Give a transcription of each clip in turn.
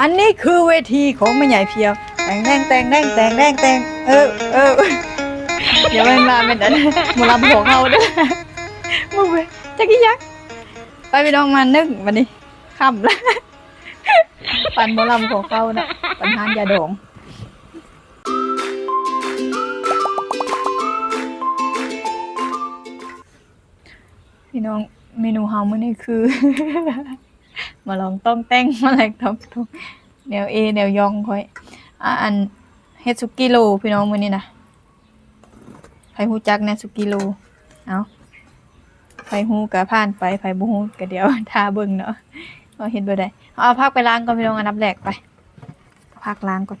อันนี้คือเวทีของแม่ใหญ่เพียวแต่งแดงแต่งแดงแต่งแดงแต่งเออเออเดี๋ยวมันมาเป็นอันหมอลำของเขาเด้วยมึงไปจักกี้ยักษ์ไปไปน้องมานึ่งวันนี้ค่ำแล้วปันหมอลำของเขานะปันทานยาดองพี่น้องเมนูเฮามื้อนี้คือ มาลองต้องแต่งมาแลกทำทุก แนวเอแนวยองค่อยอะอันเฮ็ดสุกี้โลพี่น้องมื้อนี้นะไผฮู้จักแน่สุกี้โลเอาไผฮู้ก็ผ่านไปไผบ่ฮู้ก็เดี๋ยวท่าเบิ่งเนาะว่าเฮ็ดบ่ได้เอาเอาผักไปล้างก่อนพี่น้องอันดับแรกไปเอาผักล้างก่อน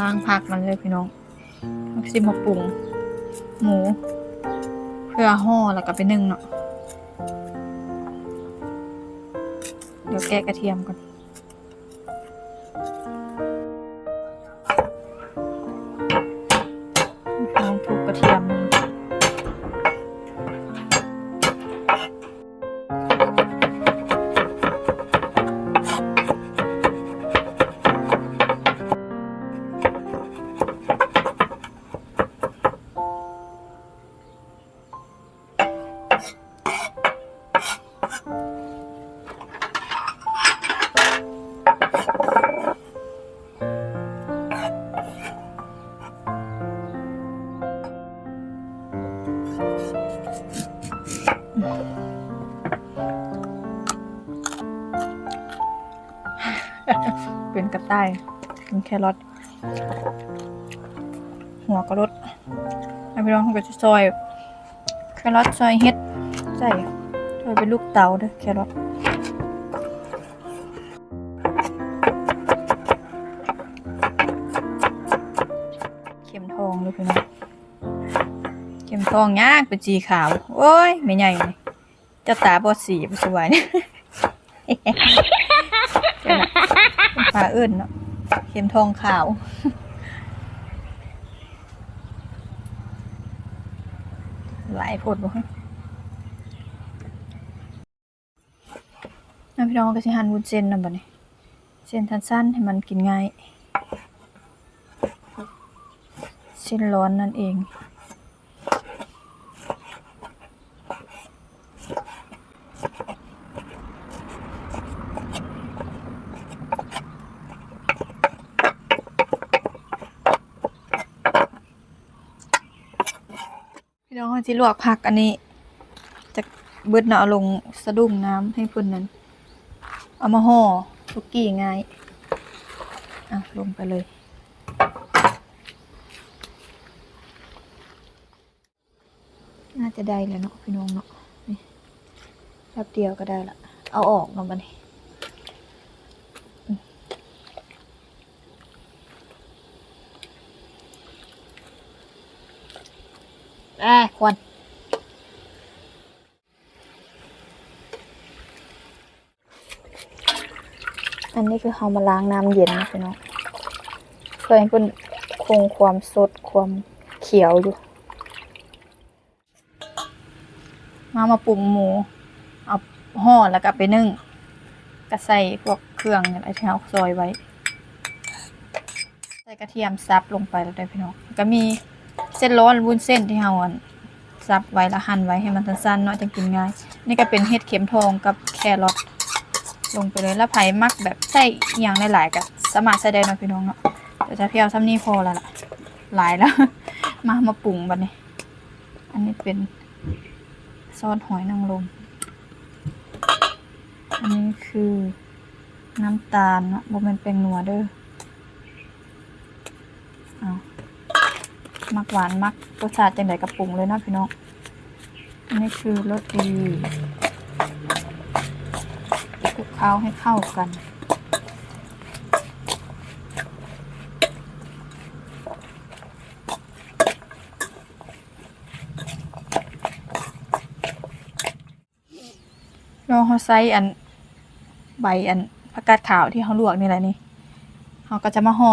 ล้างผักมันเลยพี่น้องมักสิมาปรุง หมู เพื่อห่อแล้วก็ไปนึ่งเนาะเดี๋ยวแกะกระเทียมก่อน เป็นกระต่ายเป็นแครอทหัวกระรดเอาไปลองทำกับซอย แครอทซอยเฮ็ดใส่ซอยเป็นลูกเต๋าเด้อแครอทเข็มทองเลยพี่น้องเข็มทองยากเป็นสีขาว โอ้ย ไม่ใหญ่เจ้าตาบอดสีบ่สวยเนี่ย ปลาเอิ้นเนาะเข็มทองขาว หลายโพดบ่ฮะน้ำพี่น้องก็สิหั่นวุ้นเส้นนำบัดนี้ เส้นสั้นให้มันกินง่าย เส้นร้อนนั่นเอง พี่น้องเขาสิลวกผักอันนี้จะเบิดเนาะลงสะดุ้งน้ำให้เพิ่นนั้น เอามาห่อสุกี้ง่ายอะลงไปเลย น่าจะได้แล้วเนาะพี่น้องเนาะนี่แป๊บเดียวก็ได้ละเอาออกเนาะบัดนี้ อะควันอันนี้คือเขามาล้างน้ำเย็นนะพี่น้องเพื่อให้เพิ่นคงความสดความเขียวอยู่ มามาปรุงหมู เอาห่อแล้วก็ไปนึ่งก็ใส่พวกเครื่องอะไรที่เราซอยไว้ ใส่กระเทียมซับลงไปแล้วได้พี่น้องก็มี เส้นร้อนวุ้นเส้นที่เราอันซับไว้แล้วหั่นไว้ให้มันสั้นๆเนาะจะกินง่าย นี่ก็เป็นเห็ดเข็มทองกับแครอทลงไปเลยแล้วไผ่มักแบบใส่อย่างหลายๆกับสมารถใส่ได้เนาะพี่น้องเนาะแต่จะเพียวซ้ำนี่พอแล้วล่ะหลายแล้ว มามาปรุงบัดนี้ อันนี้เป็นซอสหอยนางรมอันนี้คือน้ำตาลเนาะบ่แม่นเป็นนัวเด้อ มักหวานมักรสชาติจังไดกระปรุงเลยนะพี่น้องอันนี้คือรสดีคลุกเคล้าให้เข้ากันลองเขาใส่อันใบอันผักกาดขาวที่เขาลวกนี่แหละนี่เขาก็จะมาห่อ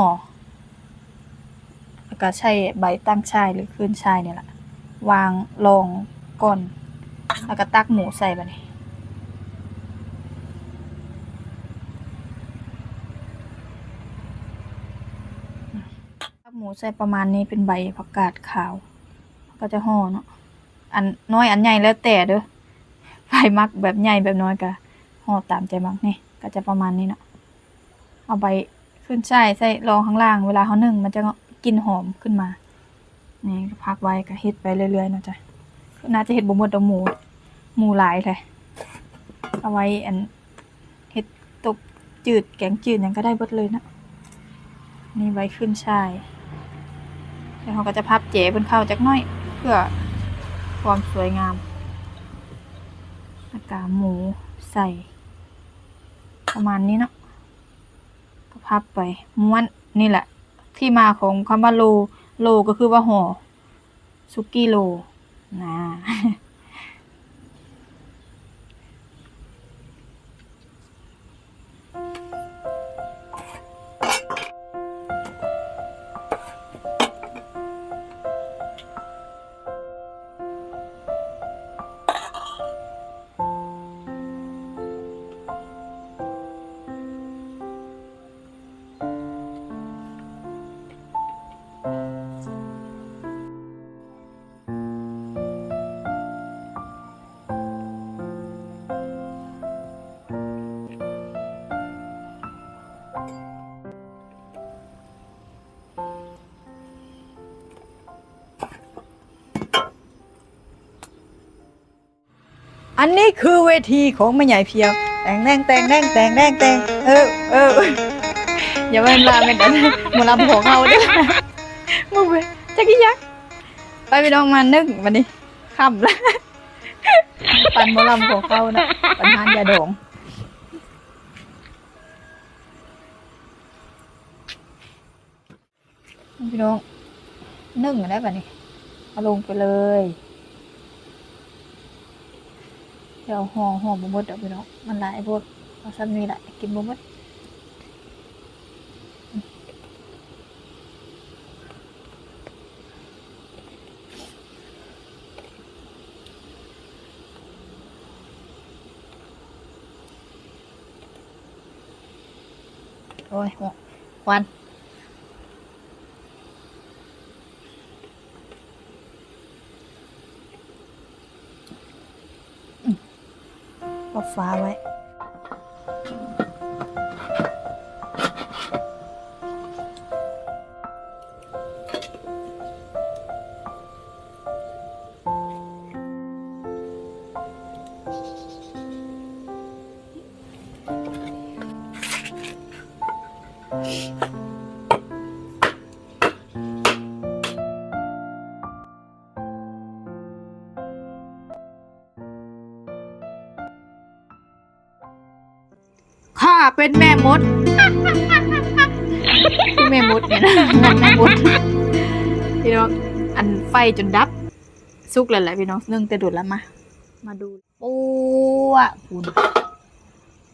ก็ใช้ใบตั้งชายหรือคืนชายเนี่ยแหละวางรองก่อน แล้วก็ตักหมูใส่ไปนี่ตักหมูใส่ประมาณนี้เป็นใบผักกาดขาว ก็จะห่อเนาะอันน้อยอันใหญ่แล้วแต่เด้อไฟมักแบบใหญ่แบบน้อยก็ห่อตามใจมักนี่ก็จะประมาณนี้เนาะเอาใบขึ้นใช่ายใส่รองข้างล่างเวลาเขานึ่งมันจะ กลิ่นหอมขึ้นมา นี่ก็พักไว้ก็เฮ็ดไปเรื่อยๆนะจ้ะน่าจะเฮ็ดบ่หมดดอกหมู หมูหลายเลยเอาไว้อันเฮ็ดตบจืดแกงจืดยังก็ได้เบิดเลยนะนี่ไว้ขึ้นช่ายแล้วเขาก็จะพับเจ๋เพิ่นเข้าจักน้อย เพื่อความสวยงามอากาหมูใส่ ประมาณนี้เนาะก็พับไปม้วนนี่แหละ ที่มาของคำว่าโล โลก็คือว่าห่อซุกี้โลนะ อันนี้คือเวทีของแม่ใหญ่เพียวแต่งแดงแต่งแดงแต่งแดงแต่งเออเอออย่ามาลาเป็นอันหมอลำของเราเด้อมึงไปจักยักษ์ไปไปลองมานึ่งวันนี้ค่ำแล้วปันหมอลำของเขานะปันทานยาดองพี่น้องนึ่งได้ป่ะนี่เอาลงไปเลย เดี๋ย วห่อห่อบะมดเดี๋ยวพี่น้องมันหลายพวกเอาซ้ำนี่แหละกินบะมดโอ้ยหัวควัน ก็ เป็นแม่มด แม่มดเนี่ยนะแม่มดพี่น้องอันไฟจนดับ สุกแล้วแหละพี่น้องนึ่งแต่ดุดแล้วมา มาดูปูอะคุณ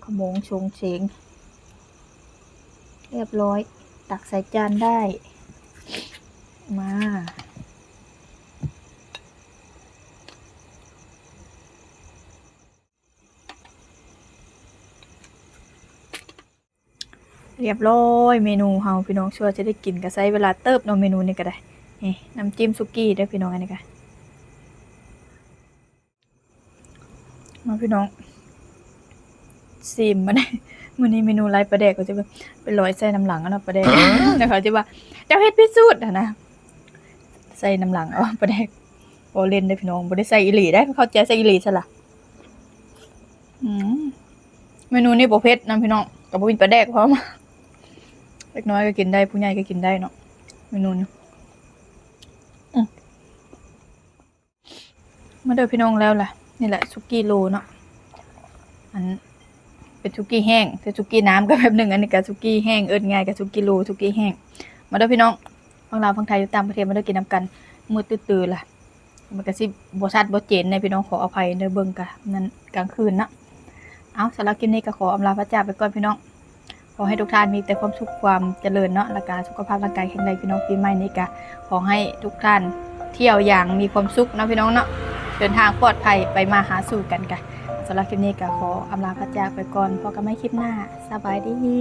ขโมงชงเชงเรียบร้อย ตักใส่จานได้ มา เรียบร้อยเมนูเฮาพี่น้องชัวจะได้กินก็ใช้เวลาเติบเนาะเมนูนี้ก็ได้นี่น้ำจิ้มซุกี้เด้พี่น้องอันนี้ก็มาพี่น้องซิมมันวันนี้เมนูไรปลาแดกก็จะเป็นเป็นร้อยใส่น้ำหลังนะปลาแดกนะคะจะว่าเจ้าเฮ็ดพิสูจน์อะนะใส่น้ำหลังเอปลาแดกโอเล่นได้พี่น้องบ่ได้ใส่อีหลีได้เข้าใจใส่อีหลีซะล่ะเมนูนี้บ่เผ็ดนะพี่น้องกับบ่มีปลาแดกพร้อม เล็กน้อยก็กินได้ผู้ใหญ่ก็กินได้เนาะเมนูนี้มาเดินพี่น้องแล้วล่ะ นี่แหละซุกี้โลเนาะอันเป็นซุกี้แห้งแต่ซุกี้น้ำก็แบบหนึ่งอันนี้กับซุกี้แห้งเอิญง่ายกับซุกี้โลซุกี้แห้ง มาเดินพี่น้องฟังลาวฟังไทยอยู่ตามประเทศมาเดินกินน้ำกันมืดตื่นๆล่ะมันก็สิบชัดบอเจนในพี่น้องขออภัยในเบิ้งกันนั้นกลางคืนนะเอาสำหรับกินนี้ก็ขออำลาพระเจ้าไปก่อนพี่น้อง ขอให้ทุกท่านมีแต่ความสุขความเจริญเนาะและการสุขภาพร่างกายแข็งแรงพี่น้องปีใหม่นี้ก็ขอให้ทุกท่านเที่ยวอย่างมีความสุขเนาะพี่น้องเนาะเดินทางปลอดภัยไปมาหาสู่กันกะสำหรับคลิปนี้ก็ขออำลาพระเจ้าไปก่อนพอกันไม่คลิปหน้า สบายดี